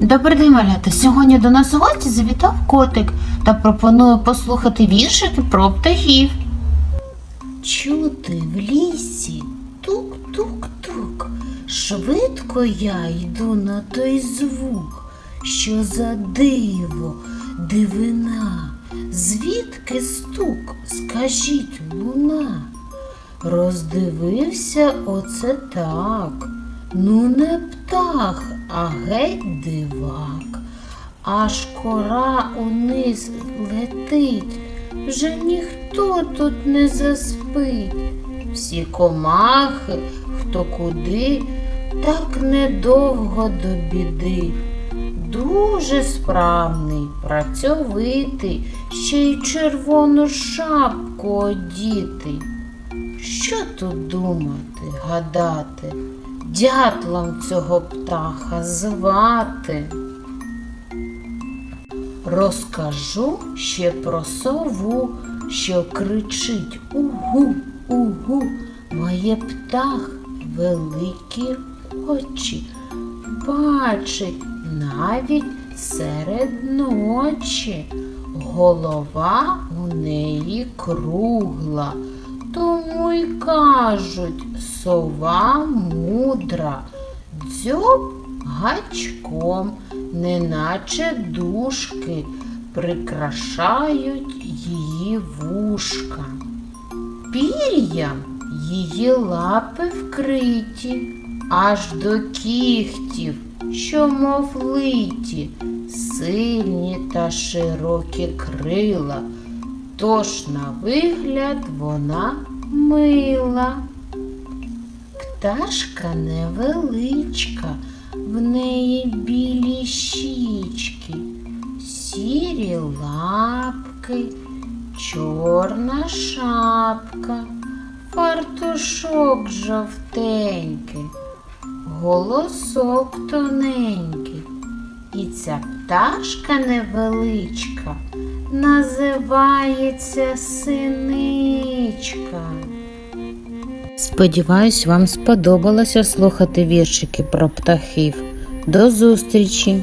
Добрий день, малята. Сьогодні до нас у гості завітав котик та пропоную послухати віршики про птахів. Чути в лісі тук-тук-тук. Швидко я йду на той звук, що за диво, дивина, звідки стук, скажіть луна. Роздивився оце так. Ну, не птах, а геть дивак. Аж кора униз летить, вже ніхто тут не заспить. Всі комахи, хто куди, так недовго до біди. Дуже справний, працьовитий, ще й червону шапку одітий. Що тут думати, гадати, дятлом цього птаха звати? Розкажу ще про сову, що кричить угу, угу, моє птах великі очі, бачить навіть серед ночі. Голова у неї кругла, тому й кажуть сова мудра, дзьоб гачком, неначе дужки, прикрашають її вушка. Пір'ям її лапи вкриті, аж до кігтів, що мов литі, сильні та широкі крила, тож на вигляд вона мила. Пташка невеличка, в неї білі щічки, сірі лапки, чорна шапка, фартушок жовтенький, голосок тоненький. І ця пташка невеличка називається синичка. Сподіваюсь, вам сподобалося слухати віршики про птахів. До зустрічі!